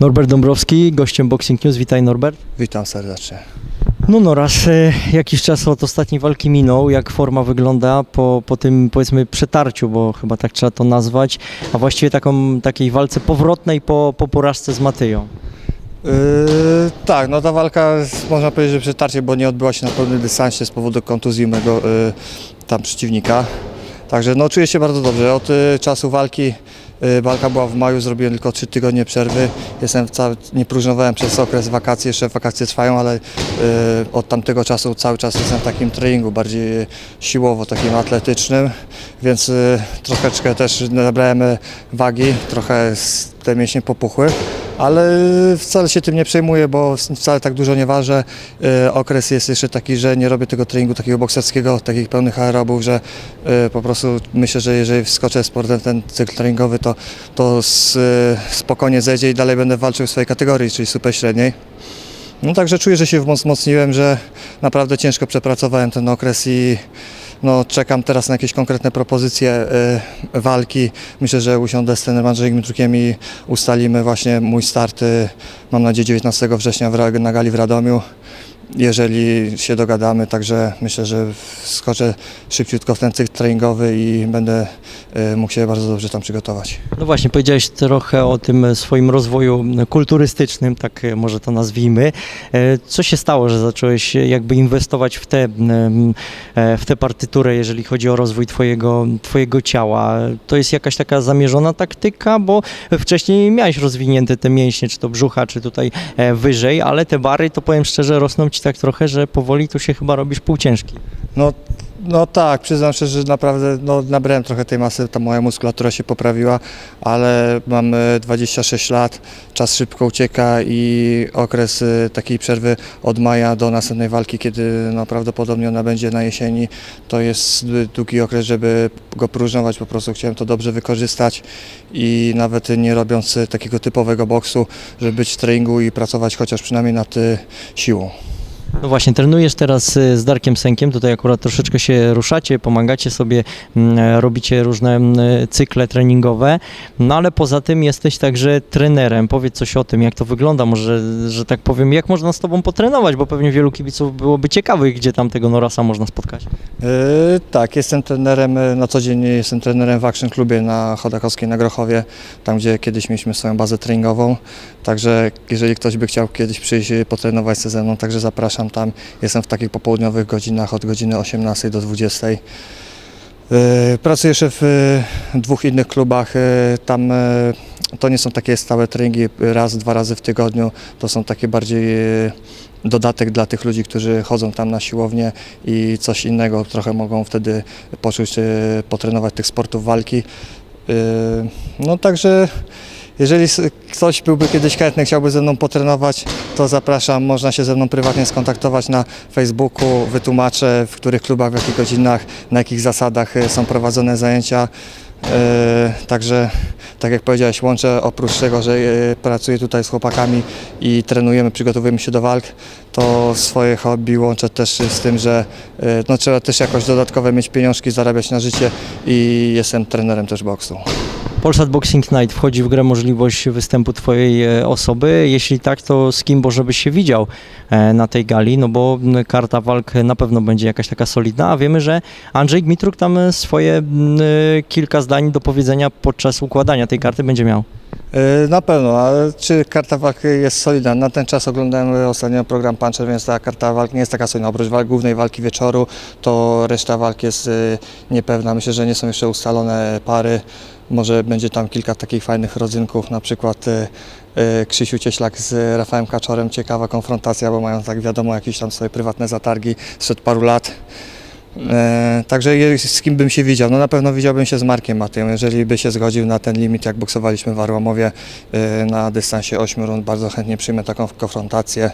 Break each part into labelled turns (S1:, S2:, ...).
S1: Norbert Dąbrowski, gościem Boxing News. Witaj Norbert.
S2: Witam serdecznie.
S1: No Noraz, e, jakiś czas od ostatniej walki minął. Jak forma wygląda po, po tym powiedzmy przetarciu, bo chyba tak trzeba to nazwać, a właściwie taką, takiej walce powrotnej po, po porażce z Matyją.
S2: Yy, tak, no ta walka można powiedzieć, że przetarcie, bo nie odbyła się na pełnym dystansie z powodu kontuzji mego yy, tam przeciwnika. Także no czuję się bardzo dobrze. Od y, czasu walki, walka była w maju, zrobiłem tylko 3 tygodnie przerwy. Jestem cały, nie próżnowałem przez okres wakacji, jeszcze wakacje trwają, ale y, od tamtego czasu cały czas jestem w takim treningu bardziej siłowo, takim atletycznym, więc y, troszeczkę też nabrałem y, wagi, trochę te mięśnie popuchły. Ale wcale się tym nie przejmuję, bo wcale tak dużo nie ważę. E, Okres jest jeszcze taki, że nie robię tego treningu takiego bokserskiego, takich pełnych aerobów, że e, po prostu myślę, że jeżeli wskoczę sportem w ten cykl treningowy, to, to spokojnie zejdzie i dalej będę walczył w swojej kategorii, czyli super średniej. No także czuję, że się wzmocniłem, że naprawdę ciężko przepracowałem ten okres i no, czekam teraz na jakieś konkretne propozycje y, walki. Myślę, że usiądę z trenerem Andrzejem Gmitrukiem i ustalimy właśnie mój start, y, mam nadzieję 19 września w, na gali w Radomiu. Jeżeli się dogadamy, także myślę, że skoczę szybciutko w ten cykl treningowy i będę y, mógł się bardzo dobrze tam przygotować.
S1: No właśnie, powiedziałeś trochę o tym e, swoim rozwoju kulturystycznym, tak e, może to nazwijmy. E, Co się stało, że zacząłeś e, jakby inwestować w tę e, w tę partyturę, jeżeli chodzi o rozwój twojego, twojego ciała? To jest jakaś taka zamierzona taktyka, bo wcześniej miałeś rozwinięte te mięśnie, czy to brzucha, czy tutaj e, wyżej, ale te bary, to powiem szczerze, rosną ci tak trochę, że powoli tu się chyba robisz półciężki.
S2: No, no tak, przyznam szczerze, że naprawdę no, nabrałem trochę tej masy, ta moja muskulatura się poprawiła, ale mam e, 26 lat, czas szybko ucieka i okres e, takiej przerwy od maja do następnej walki, kiedy no, prawdopodobnie ona będzie na jesieni, to jest długi okres, żeby go próżnować, po prostu chciałem to dobrze wykorzystać i nawet nie robiąc e, takiego typowego boksu, żeby być w treningu i pracować chociaż przynajmniej nad e, siłą.
S1: No właśnie, trenujesz teraz y, z Darkiem Sękiem, tutaj akurat troszeczkę się ruszacie, pomagacie sobie, mm, robicie różne mm, cykle treningowe, no ale poza tym jesteś także trenerem. Powiedz coś o tym, jak to wygląda, może, że tak powiem, jak można z tobą potrenować, bo pewnie wielu kibiców byłoby ciekawych, gdzie tam tego Norasa można spotkać.
S2: Yy, tak, jestem trenerem, e, na co dzień jestem trenerem w Action Clubie na Chodakowskiej na Grochowie, tam gdzie kiedyś mieliśmy swoją bazę treningową, także jeżeli ktoś by chciał kiedyś przyjść e, potrenować ze mną, także zapraszam tam, jestem w takich popołudniowych godzinach od godziny 18 do 20. Yy, Pracuję jeszcze w e, dwóch innych klubach, tam to nie są takie stałe treningi raz, dwa razy w tygodniu, to są takie bardziej dodatek dla tych ludzi, którzy chodzą tam na siłownię i coś innego trochę mogą wtedy poczuć, potrenować tych sportów walki. No także jeżeli ktoś byłby kiedyś chętny, chciałby ze mną potrenować, to zapraszam, można się ze mną prywatnie skontaktować na Facebooku, wytłumaczę w których klubach, w jakich godzinach, na jakich zasadach e, są prowadzone zajęcia. E, Także, tak jak powiedziałeś, łączę oprócz tego, że e, pracuję tutaj z chłopakami i trenujemy, przygotowujemy się do walk, to swoje hobby łączę też z tym, że no, trzeba też jakoś dodatkowe mieć pieniążki, zarabiać na życie i jestem trenerem też boksu.
S1: Polsat Boxing Night wchodzi w grę możliwość występu twojej e, osoby. Jeśli tak, to z kim Boże byś się widział e, na tej gali? No bo karta walk na pewno będzie jakaś taka solidna, a wiemy, że Andrzej Gmitruk tam swoje kilka zdań do powiedzenia podczas układania tej karty będzie miał.
S2: E, Na pewno, ale czy karta walki jest solidna? Na ten czas oglądałem ostatnio program Puncher, więc ta karta walki nie jest taka solidna. Oprócz walk, głównej walki wieczoru, to reszta walk jest niepewna. Myślę, że nie są jeszcze ustalone pary. Może będzie tam kilka takich fajnych rodzynków, na przykład e, e, Krzysiu Cieślak z Rafałem Kaczorem. Ciekawa konfrontacja, bo mają tak wiadomo jakieś tam swoje prywatne zatargi sprzed paru lat. E, także z kim bym się widział? No na pewno widziałbym się z Markiem Matyją, jeżeli by się zgodził na ten limit, jak boksowaliśmy w Arłamowie e, na dystansie 8 rund. Bardzo chętnie przyjmę taką konfrontację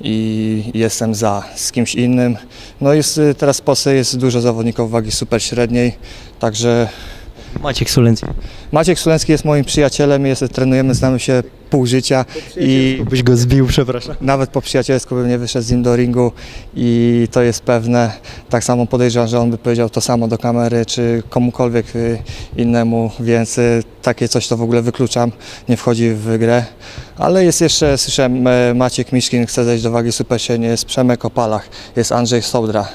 S2: i jestem za z kimś innym. No jest teraz w Polsce jest dużo zawodników wagi super średniej, także
S1: Maciek Sulencji.
S2: Maciek Sulencki jest moim przyjacielem, jest, trenujemy, znamy się pół życia i
S1: Byś go zbił, przepraszam.
S2: nawet po przyjacielsku bym nie wyszedł z nim do ringu i to jest pewne. Tak samo podejrzewam, że on by powiedział to samo do kamery czy komukolwiek y, innemu, więc y, takie coś to w ogóle wykluczam, nie wchodzi w grę. Ale jest jeszcze, słyszałem, e, Maciek Miszkin chce zejść do wagi super średniej, jest Przemek Opalach, jest Andrzej Sołdra.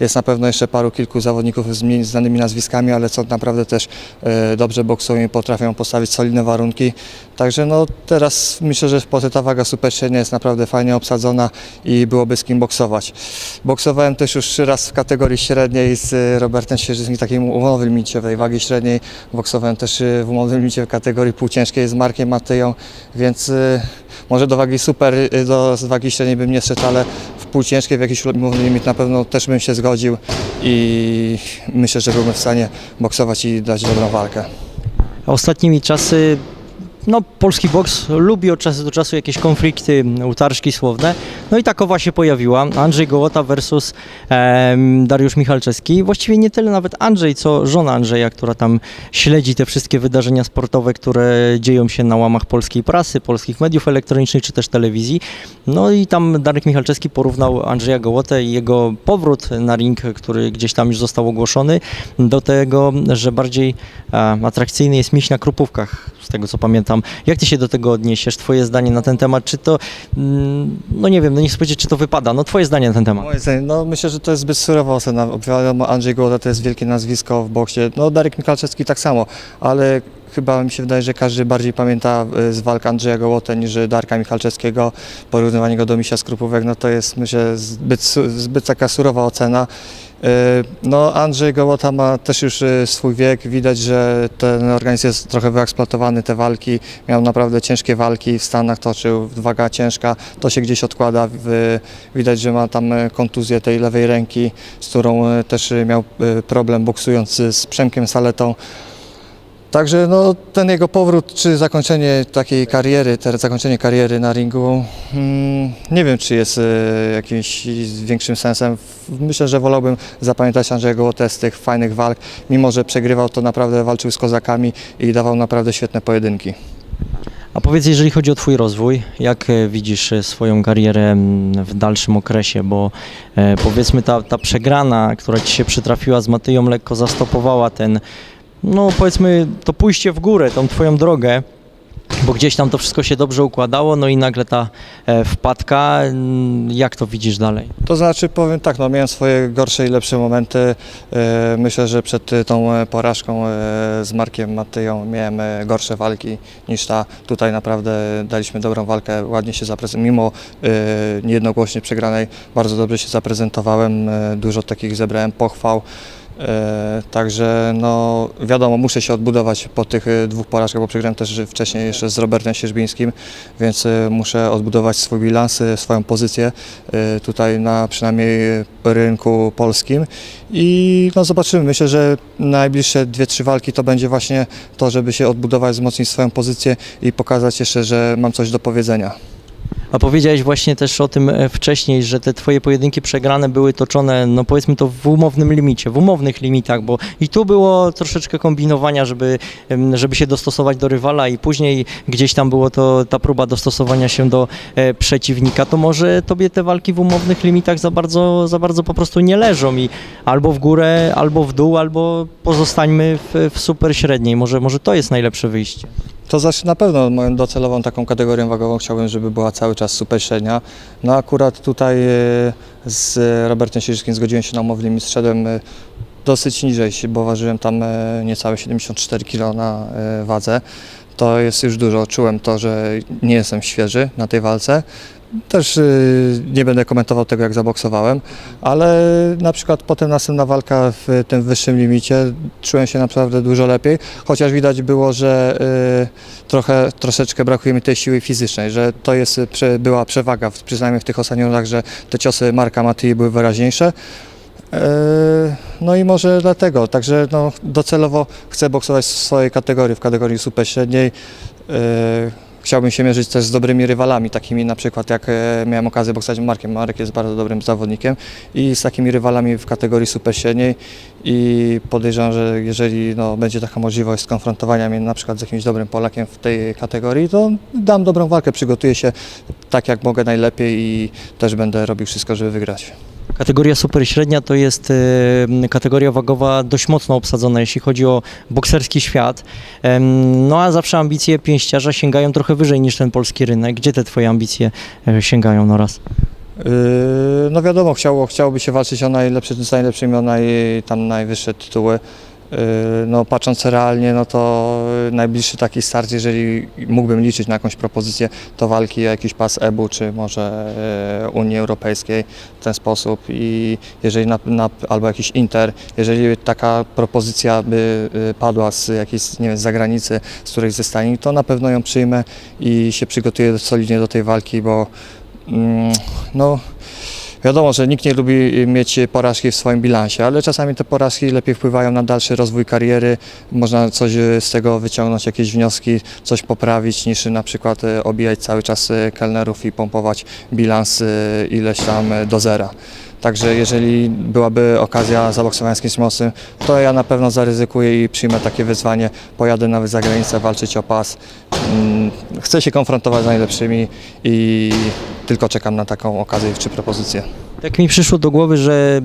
S2: Jest na pewno jeszcze paru kilku zawodników z mniej znanymi nazwiskami, ale co naprawdę też e, dobrze boksują i potrafią postawić solidne warunki. Także no teraz myślę, że po ta waga super średnia jest naprawdę fajnie obsadzona i byłoby z kim boksować. Boksowałem też już raz w kategorii średniej z e, Robertem Świeżyckim, takim umownym limicie wagi średniej. Boksowałem też e, w umownym limicie w kategorii półciężkiej z Markiem Matyją, więc e, może do wagi super, do wagi średniej bym nie szedł, ale w półciężkiej w jakiś umowny limit na pewno też bym się zgodził i myślę, że byłbym w stanie boksować i dać dobrą walkę.
S1: Ostatnimi czasy, no polski boks lubi od czasu do czasu jakieś konflikty, utarczki słowne. No i takowa się pojawiła. Andrzej Gołota versus em, Dariusz Michalczewski. Właściwie nie tyle nawet Andrzej, co żona Andrzeja, która tam śledzi te wszystkie wydarzenia sportowe, które dzieją się na łamach polskiej prasy, polskich mediów elektronicznych czy też telewizji. No i tam Darek Michalczewski porównał Andrzeja Gołotę i jego powrót na ring, który gdzieś tam już został ogłoszony, do tego, że bardziej e, atrakcyjny jest miś na krupówkach, z tego co pamiętam. Jak ty się do tego odniesiesz? Twoje zdanie na ten temat? Czy to, mm, no nie wiem, no nie chcę powiedzieć, czy to wypada. No twoje zdanie na ten temat.
S2: Moje zdanie, no myślę, że to jest zbyt surowa ocena. Wiadomo, Andrzej Gołota to jest wielkie nazwisko w boksie. No Darek Mikalczewski tak samo, ale chyba mi się wydaje, że każdy bardziej pamięta y, z walk Andrzeja Gołotę niż Darka Michalczewskiego. Porównywanie go do Misia Skrupówek, no to jest myślę zbyt, zbyt taka surowa ocena. Y, No Andrzej Gołota ma też już y, swój wiek, widać, że ten organizm jest trochę wyeksploatowany, te walki, miał naprawdę ciężkie walki, w Stanach toczył, waga ciężka, to się gdzieś odkłada, widać, że ma tam kontuzję tej lewej ręki, z którą też miał problem boksując z Przemkiem Saletą. Także no, ten jego powrót, czy zakończenie takiej kariery, zakończenie kariery na ringu, mm, nie wiem, czy jest e, jakimś większym sensem. Myślę, że wolałbym zapamiętać Andrzeja Gołotę z tych fajnych walk. Mimo, że przegrywał, to naprawdę walczył z kozakami i dawał naprawdę świetne pojedynki.
S1: A powiedz, jeżeli chodzi o Twój rozwój, jak e, widzisz e, swoją karierę mm, w dalszym okresie, bo powiedzmy ta, ta przegrana, która Ci się przytrafiła z Matyją, lekko zastopowała ten, no powiedzmy to pójście w górę, tą Twoją drogę, bo gdzieś tam to wszystko się dobrze układało, no i nagle ta e, wpadka, mm, jak to widzisz dalej?
S2: To znaczy, powiem tak, no, miałem swoje gorsze i lepsze momenty. E, Myślę, że przed e, tą e, porażką e, z Markiem Matyją miałem e, gorsze walki niż ta. Tutaj naprawdę daliśmy dobrą walkę, ładnie się zaprezentowałem. Mimo e, niejednogłośnie przegranej, bardzo dobrze się zaprezentowałem, e, dużo takich zebrałem pochwał. E, Także no wiadomo, muszę się odbudować po tych e, dwóch porażkach, bo przegrałem też wcześniej jeszcze z Robertem Sierzbińskim, więc e, muszę odbudować swój bilans, swoją pozycję tutaj na przynajmniej rynku polskim i no zobaczymy. Myślę, że najbliższe dwie, trzy walki to będzie właśnie to, żeby się odbudować, wzmocnić swoją pozycję i pokazać jeszcze, że mam coś do powiedzenia.
S1: A powiedziałeś właśnie też o tym e, wcześniej, że te twoje pojedynki przegrane były toczone, no powiedzmy to w umownym limicie, w umownych limitach, bo i tu było troszeczkę kombinowania, żeby, żeby się dostosować do rywala i później gdzieś tam było to ta próba dostosowania się do e, przeciwnika, to może tobie te walki w umownych limitach za bardzo, za bardzo po prostu nie leżą i albo w górę, albo w dół, albo pozostańmy w, w super średniej. Może, może to jest najlepsze wyjście.
S2: To znaczy na pewno moją docelową taką kategorią wagową chciałbym, żeby była cały czas super średnia. No akurat tutaj e, z Robertem Sierzyskim zgodziłem się na umowę limit, szedłem e, dosyć niżej, bo ważyłem tam e, niecałe 74 kg na wadze. To jest już dużo. Czułem to, że nie jestem świeży na tej walce. Też y, nie będę komentował tego, jak zaboksowałem, ale na przykład potem następna walka w tym wyższym limicie czułem się naprawdę dużo lepiej, chociaż widać było, że y, trochę, troszeczkę brakuje mi tej siły fizycznej, że to jest, y, prze, była przewaga, przynajmniej w tych ostatnich że te ciosy Marka Matyi były wyraźniejsze. E, No i może dlatego, także no, docelowo chcę boksować w swojej kategorii, w kategorii super średniej. E, chciałbym się mierzyć też z dobrymi rywalami, takimi na przykład jak e, miałem okazję boksać z Markiem. Marek jest bardzo dobrym zawodnikiem i z takimi rywalami w kategorii super średniej i podejrzewam, że jeżeli no, będzie taka możliwość skonfrontowania mnie na przykład z jakimś dobrym Polakiem w tej kategorii, to dam dobrą walkę, przygotuję się tak jak mogę najlepiej i też będę robił wszystko, żeby wygrać.
S1: Kategoria super średnia to jest kategoria wagowa dość mocno obsadzona, jeśli chodzi o bokserski świat. No a zawsze ambicje pięściarza sięgają trochę wyżej niż ten polski rynek. Gdzie te twoje ambicje e, sięgają Noraz?
S2: Yy, No wiadomo, chciało, chciałoby się walczyć o najlepsze z najlepszymi, o tam najwyższe tytuły. Yy, No patrząc realnie, no to najbliższy taki start, jeżeli mógłbym liczyć na jakąś propozycję, to walki o jakiś pas EBU, czy może yy, Unii Europejskiej w ten sposób. I jeżeli na, na, albo jakiś Inter, jeżeli taka propozycja by yy, padła z jakiejś, nie wiem, z zagranicy, z którejś ze stajni, to na pewno ją przyjmę i się przygotuję solidnie do tej walki, bo Mm, No, wiadomo, że nikt nie lubi mieć porażki w swoim bilansie, ale czasami te porażki lepiej wpływają na dalszy rozwój kariery. Można coś z tego wyciągnąć, jakieś wnioski, coś poprawić, niż na przykład e, obijać cały czas e, kelnerów i pompować bilans e, ileś tam do zera. Także jeżeli byłaby okazja zaboksowania z kimś mocnym, to ja na pewno zaryzykuję i przyjmę takie wyzwanie. Pojadę nawet za granicę walczyć o pas. Mm, Chcę się konfrontować z najlepszymi i tylko czekam na taką okazję czy propozycję.
S1: Tak mi przyszło do głowy, że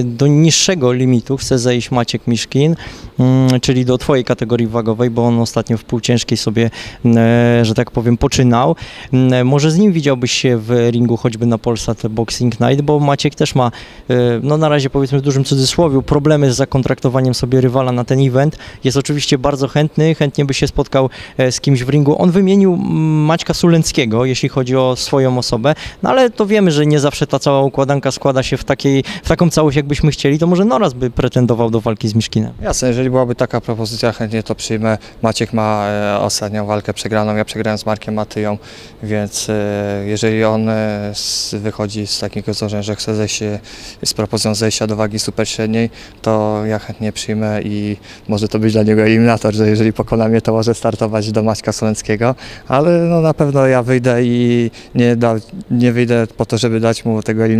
S1: y, do niższego limitu chce zejść Maciek Miszkin, mm, czyli do twojej kategorii wagowej, bo on ostatnio w półciężkiej sobie, e, że tak powiem, poczynał. Mm, Może z nim widziałbyś się w ringu choćby na Polsat Boxing Night, bo Maciek też ma, e, no na razie powiedzmy w dużym cudzysłowie, problemy z zakontraktowaniem sobie rywala na ten event. Jest oczywiście bardzo chętny, chętnie by się spotkał e, z kimś w ringu. On wymienił mm, Maćka Sulenckiego, jeśli chodzi o swoją osobę, no ale to wiemy, że nie zawsze ta cała układanka składa się w, takiej, w taką całość, jakbyśmy chcieli, to może Noraz by pretendował do walki z Miszkinem.
S2: Jasne, jeżeli byłaby taka propozycja, chętnie to przyjmę. Maciek ma e, ostatnią walkę przegraną, ja przegrałem z Markiem Matyją, więc e, jeżeli on e, z, wychodzi z takiego założenia, że chce zejść e, z propozycją zejścia do wagi super średniej, to ja chętnie przyjmę i może to być dla niego eliminator, że jeżeli pokona mnie, to może startować do Maćka Soleckiego, ale no, na pewno ja wyjdę i nie, da, nie wyjdę po to, żeby dać mu tego eliminatora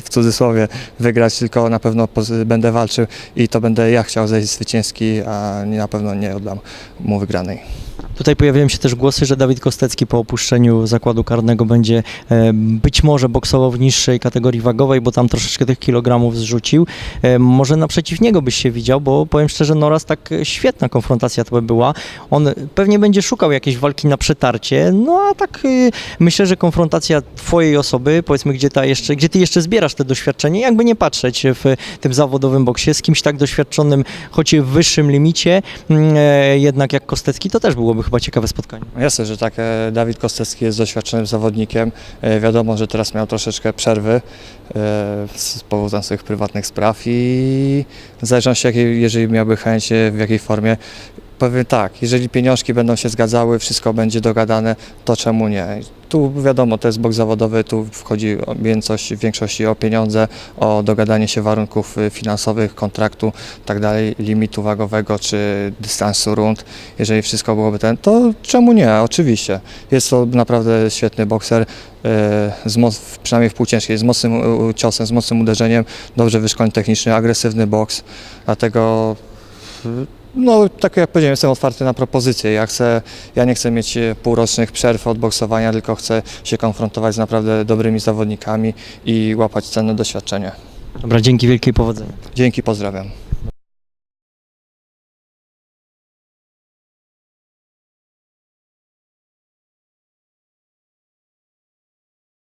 S2: w cudzysłowie wygrać, tylko na pewno będę walczył i to będę ja chciał zejść zwycięski, a na pewno nie oddam mu wygranej.
S1: Tutaj pojawiają się też głosy, że Dawid Kostecki po opuszczeniu zakładu karnego będzie e, być może boksował w niższej kategorii wagowej, bo tam troszeczkę tych kilogramów zrzucił. E, może naprzeciw niego byś się widział, bo powiem szczerze, Noraz tak świetna konfrontacja to by była. On pewnie będzie szukał jakiejś walki na przetarcie, no a tak e, myślę, że konfrontacja twojej osoby, powiedzmy, gdzie, ta jeszcze, gdzie ty jeszcze zbierasz te doświadczenie, jakby nie patrzeć w tym zawodowym boksie, z kimś tak doświadczonym, choć w wyższym limicie, mm, e, jednak jak Kostecki, to też byłoby chyba ciekawe spotkanie.
S2: Jasne, że tak, e, Dawid Kostecki jest doświadczonym zawodnikiem. E, Wiadomo, że teraz miał troszeczkę przerwy e, z powodu swoich prywatnych spraw i w zależności jeżeli miałby chęć, w jakiej formie, powiem tak, jeżeli pieniążki będą się zgadzały, wszystko będzie dogadane, to czemu nie? Tu wiadomo, to jest bok zawodowy, tu wchodzi większość, w większości o pieniądze, o dogadanie się warunków y, finansowych, kontraktu, tak dalej, limitu wagowego czy dystansu rund. Jeżeli wszystko byłoby ten, to czemu nie? Oczywiście. Jest to naprawdę świetny bokser, e, z moc, przynajmniej w półciężkiej, z mocnym ciosem, z mocnym uderzeniem, dobrze wyszkolony techniczny, agresywny boks, dlatego no, tak jak powiedziałem, jestem otwarty na propozycje. Ja, chcę, ja nie chcę mieć e, półrocznych przerw od boksowania, tylko chcę się konfrontować z naprawdę dobrymi zawodnikami i łapać cenne doświadczenie.
S1: Dobra, dzięki wielkiej powodzenia.
S2: Dzięki, pozdrawiam.